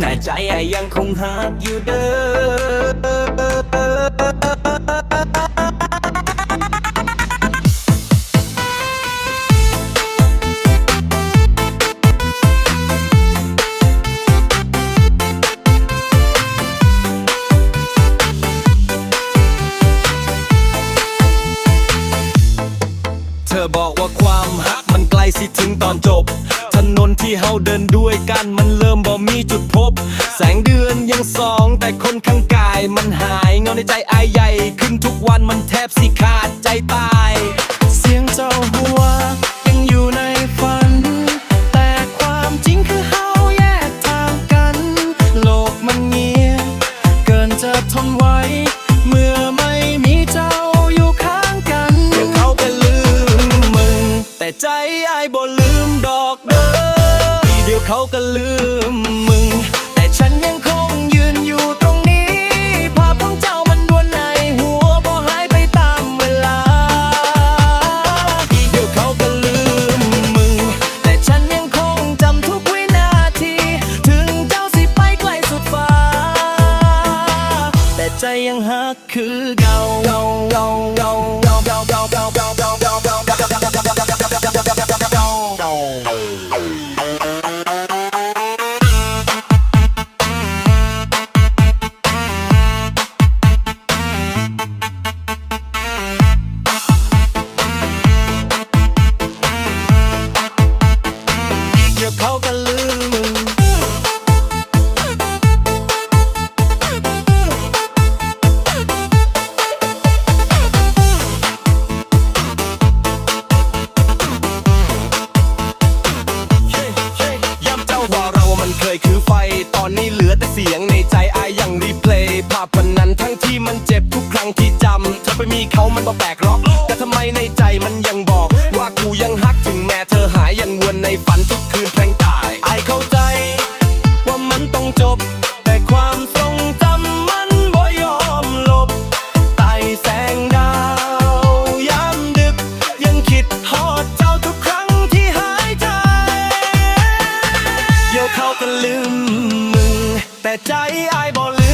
แต่ใจยังคงหักอยู่เด้อ เธอบอกว่าความฮักมันไกลสิถึงตอนจบ ถนนที่เฮาเดินด้วยกันมันเริ่มบ่มีจุดพบ แสงเดือนยังส่อง แต่คนข้างกายมันหาย เงาในใจอายใหญ่ ขึ้นทุกวันมันแทบสิขาดใจตายายบ่ลืมดอกเด้อเดี๋ยวเขาก็ลืมมึง แต่ฉันยังคงยืนอยู่ตรงนี้ ภาพของเจ้ามันวนในหัวบ่หายไปตามเวลาเดี๋ยวเขาก็ลืมมึง แต่ฉันยังคงจำทุกวินาที ถึงเจ้าสิไปไกลสุดฟ้า แต่ใจยังฮักคือเก่าเก่าเก่าเก่าเก่าเก่าเก่าเก่าเก่าเก่าเก่าเก่าเก่าเก่าเก่าเก่าเก่าเก่าเก่า ว่ามันเคยคือไฟ ตอนนี้เหลือแต่เสียงในใจอายยังรีเพลย์ภาพวันนั้นทั้งที่มันเจ็บทุกครั้งที่จำเธอไปมีเขามันมาแปลกรอก แต่ทำไมในใจมันยังบอก ว่ากูยังฮักถึงแม่เธอหายยังวนในฝันทุกคืนแพลงตายไอเข้าใจ ว่ามันต้องจบ die, I believe.